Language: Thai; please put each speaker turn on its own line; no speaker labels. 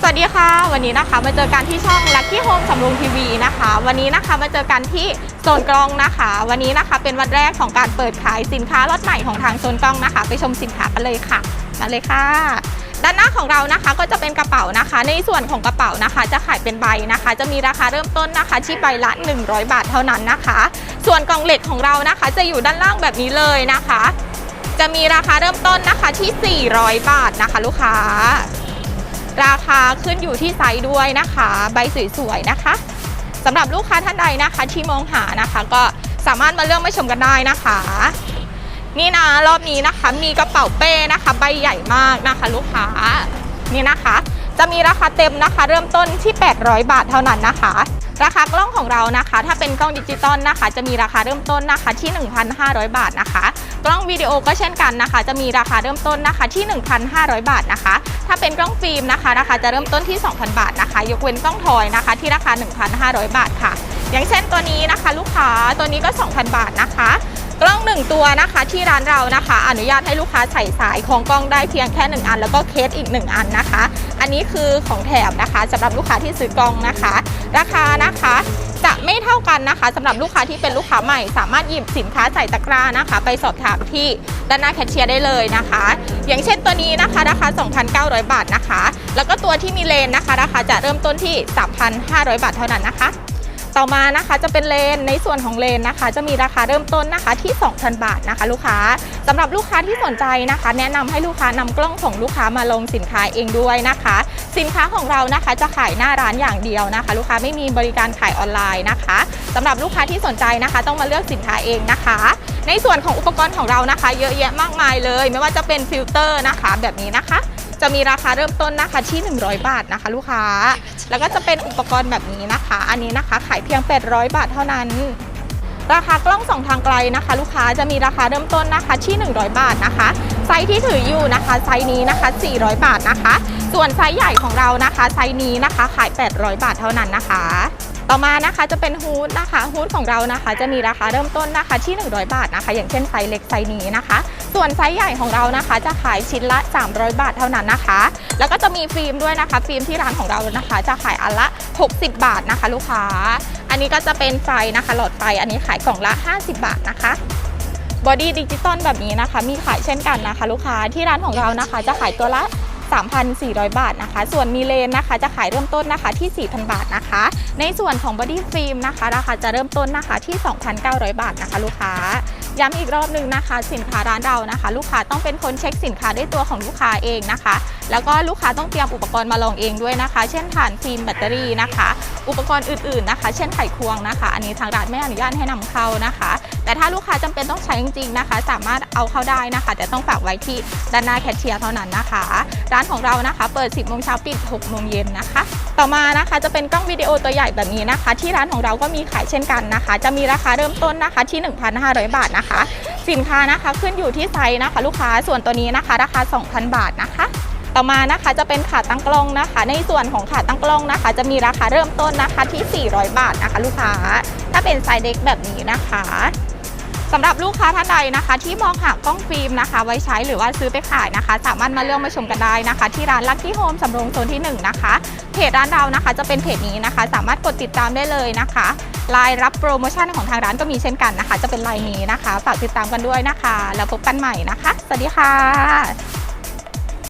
สวัสดีค่ะ วันนี้นะคะมาเจอกันที่ช่อง Lucky Home สำรุงทีวีนะคะ วันนี้นะคะมาเจอกันที่โซนกล้องนะคะ วันนี้นะคะเป็นวันแรกของการเปิดขายสินค้ารถใหม่ของทางโซนกล้องนะคะ ไปชมสินค้ากันเลยค่ะมาเลยค่ะ ด้านหน้าของเรานะคะก็จะเป็นกระเป๋านะคะ ในส่วนของกระเป๋านะคะ จะขายเป็นใบนะคะ จะมีราคาเริ่มต้นนะคะ ที่ใบละ 100 บาทเท่านั้นนะคะ ส่วนกล่องเหล็กของเรานะคะ จะอยู่ด้านล่างแบบนี้เลยนะคะ จะมีราคาเริ่มต้นนะคะที่ 400 บาทนะคะ ลูกค้า ราคาขึ้นอยู่ที่ไซส์ด้วยนะคะ ใบสวยๆนะคะสำหรับลูกค้าท่านใดนะคะ ที่มองหานะคะ ก็สามารถมาเลือกมาชมกันได้นะคะ นี่นะรอบนี้นะคะ มีกระเป๋าเป้นะคะ ใบใหญ่มากนะคะ ลูกค้านี่นะคะ จะมีราคาเต็มนะคะ เริ่มต้นที่ 800 บาทเท่านั้นนะคะ ราคากล้องของเรานะคะ ถ้าเป็นกล้องดิจิตอลนะคะ จะมีราคาเริ่มต้นนะคะที่ 1,500 บาทนะคะ กล้องวิดีโอก็เช่นกันนะคะ จะมีราคาเริ่มต้นนะคะที่ 1,500 บาทนะคะ ถ้าเป็นกล้องฟิล์มนะคะราคาจะเริ่มต้นที่ 2,000 บาทนะคะ ยกเว้นกล้องทอยนะคะ ที่ราคา 1,500 บาทค่ะ อย่างเช่นตัวนี้นะคะ ลูกค้าตัวนี้ก็ 2,000 บาทนะคะ กล้อง 1 ตัวนะคะที่ร้านเรานะคะ อนุญาตให้ลูกค้าใส่สายของกล้องได้เพียงแค่ 1 อัน แล้วก็เคสอีก 1 อันนะคะ อันนี้คือของแถมนะคะสำหรับลูกค้าที่ซื้อกล้องนะคะ ราคานะคะ จะไม่เท่ากันนะคะสำหรับลูกค้าที่เป็นลูกค้าใหม่ สามารถหยิบสินค้าใส่ตะกร้านะคะ ไปสอบถามที่ด้านหน้าแคชเชียร์ได้เลยนะคะ อย่างเช่นตัวนี้นะคะราคา 2,900 บาทนะคะ แล้วก็ตัวที่มีเลนนะคะราคาจะเริ่มต้นที่ 3,500 บาทเท่านั้นนะคะต่อมานะคะจะเป็นเลนในส่วนของเลนนะคะ จะมีราคาเริ่มต้นนะคะที่ 2,000 บาทนะคะ ลูกค้าสำหรับลูกค้าที่สนใจนะคะ แนะนำให้ลูกค้านำกล้องส่งลูกค้ามาลงสินค้าเองด้วยนะคะ สินค้าของเรานะคะจะขายหน้าร้านอย่างเดียวนะคะ ลูกค้าไม่มีบริการขายออนไลน์นะคะสำหรับลูกค้าที่สนใจนะคะ ต้องมาเลือกสินค้าเองนะคะ ในส่วนของอุปกรณ์ของเรานะคะ เยอะแยะมากมายเลย ไม่ว่าจะเป็นฟิลเตอร์นะคะ แบบนี้นะคะ จะมีราคาเริ่มต้นนะคะที่ 100 บาทนะคะ ลูกค้า แล้วก็จะเป็นอุปกรณ์แบบนี้นะคะ อันนี้นะคะขายเพียง 800 บาทเท่านั้นราคากล้องสองทางไกลนะคะ ลูกค้าจะมีราคาเริ่มต้นนะคะที่ 100 บาทนะคะ ไซส์ที่ถืออยู่นะคะ ไซส์นี้นะคะ 400 บาทนะคะ ส่วนไซส์ใหญ่ของเรานะคะ ไซส์นี้นะคะ ขาย 800 บาทเท่านั้นนะคะ ต่อมานะคะจะเป็นฮูดนะคะฮูดของเรานะคะ จะมีราคาเริ่มต้นนะคะที่ 100 บาทนะคะ อย่างเช่นไซส์เล็กไซส์นี้นะคะ ส่วนไซส์ใหญ่ของเรานะคะ จะขายชิ้นละ 300 บาทเท่านั้นนะคะ แล้วก็จะมีฟิล์มด้วยนะคะ ฟิล์มที่ร้านของเรานะคะ จะขายอันละ 60 บาทนะคะ ลูกค้า อันนี้ก็จะเป็นไฟนะคะ หลอดไฟอันนี้ขายกล่องละ 50 บาทนะคะ บอดี้ดิจิตอลแบบนี้นะคะ มีขายเช่นกันนะคะ ลูกค้าที่ร้านของเรานะคะ จะขายตัวละ 3,400 บาทนะคะ ส่วนมีเลนนะคะ จะขายเริ่มต้นนะคะที่ 4,000 บาทนะคะ ในส่วนของบอดี้ฟิล์มนะคะ ราคาจะเริ่มต้นนะคะที่ 2,900 บาทนะคะ ลูกค้าย้ำอีกรอบหนึ่งนะคะ สินค้าร้านเรานะคะ ลูกค้าต้องเป็นคนเช็คสินค้าด้วยตัวของลูกค้าเองนะคะ แล้วก็ลูกค้าต้องเตรียมอุปกรณ์มาลองเองด้วยนะคะ เช่นฐานฟิล์มแบตเตอรี่นะคะ อุปกรณ์อื่นๆนะคะ เช่นไขควงนะคะ อันนี้ทางร้านไม่อนุญาตให้นำเข้านะคะ แต่ถ้าลูกค้าจำเป็นต้องใช้จริงๆนะคะ สามารถเอาเข้าได้นะคะ แต่ต้องฝากไว้ที่ด้านหน้าแคชเชียร์เท่านั้นนะคะ ร้านของเรานะคะ เปิด 10โมงเช้าปิด6โมงเย็นนะคะ ต่อมานะคะจะเป็นกล้องวิดีโอตัวใหญ่แบบนี้นะคะ ที่ร้านของเราก็มีขายเช่นกันนะคะ จะมีราคาเริ่มต้นนะคะที่ 1,500 บาทนะคะ สินค้านะคะขึ้นอยู่ที่ไซส์นะคะ ลูกค้าส่วนตัวนี้นะคะ ราคา 2,000 บาทนะคะต่อมานะคะจะเป็นขาตั้งกล้องนะคะ ในส่วนของขาตั้งกล้องนะคะ จะมีราคาเริ่มต้นนะคะที่ 400 บาทนะคะ ลูกค้า ถ้าเป็นไซส์เล็กแบบนี้นะคะ สำหรับลูกค้าท่านใดนะคะ ที่มองหากล้องฟิล์มนะคะ ไว้ใช้หรือว่าซื้อไปขายนะคะ สามารถมาเลือกมาชมกันได้นะคะ ที่ร้านลักกี้โฮมสำโรงโซนที่ 1 นะคะ เพจร้านเรานะคะจะเป็นเพจนี้นะคะ สามารถกดติดตามได้เลยนะคะไลน์รับโปรโมชั่นของทางร้านก็มีเช่นกันนะคะ จะเป็นไลน์นี้นะคะฝากติดตามกันด้วยนะคะ แล้วพบกันใหม่นะคะ สวัสดีค่ะ